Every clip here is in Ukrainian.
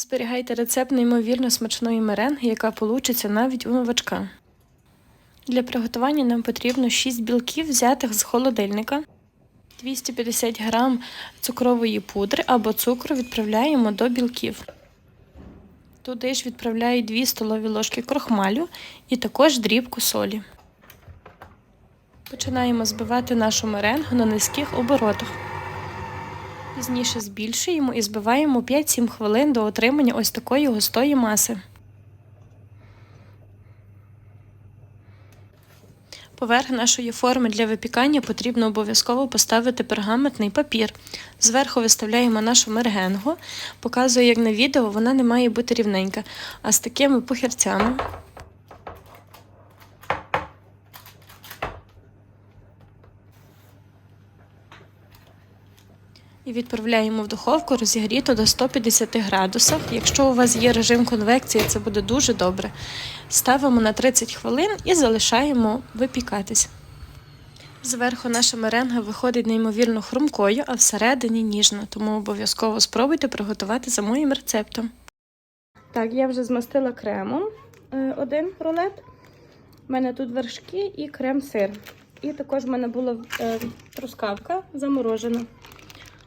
Зберігайте рецепт неймовірно смачної меренги, яка получиться навіть у новачка. Для приготування нам потрібно 6 білків, взятих з холодильника. 250 г цукрової пудри або цукру відправляємо до білків. Туди ж відправляю 2 столові ложки крохмалю і також дрібку солі. Починаємо збивати нашу меренгу на низьких оборотах. Пізніше збільшуємо і збиваємо 5-7 хвилин до отримання ось такої густої маси. Поверх нашої форми для випікання потрібно обов'язково поставити пергаментний папір. Зверху виставляємо нашу мергенгу. Показую, як на відео, вона не має бути рівненька, а з такими похерцями. І відправляємо в духовку розігріту до 150 градусів. Якщо у вас є режим конвекції, це буде дуже добре. Ставимо на 30 хвилин і залишаємо випікатись. Зверху наша меренга виходить неймовірно хрумкою, а всередині ніжно, тому обов'язково спробуйте приготувати за моїм рецептом. Так, я вже змастила кремом е, один рулет. У мене тут вершки і крем-сир. І також в мене була е, трускавка заморожена.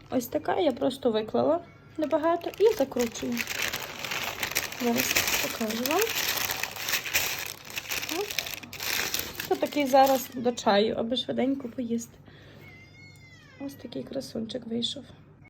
Ось така я просто виклала небагато і закручую. Зараз покажу вам. Це такий зараз до чаю, аби швиденько поїсти. Ось такий красунчик вийшов.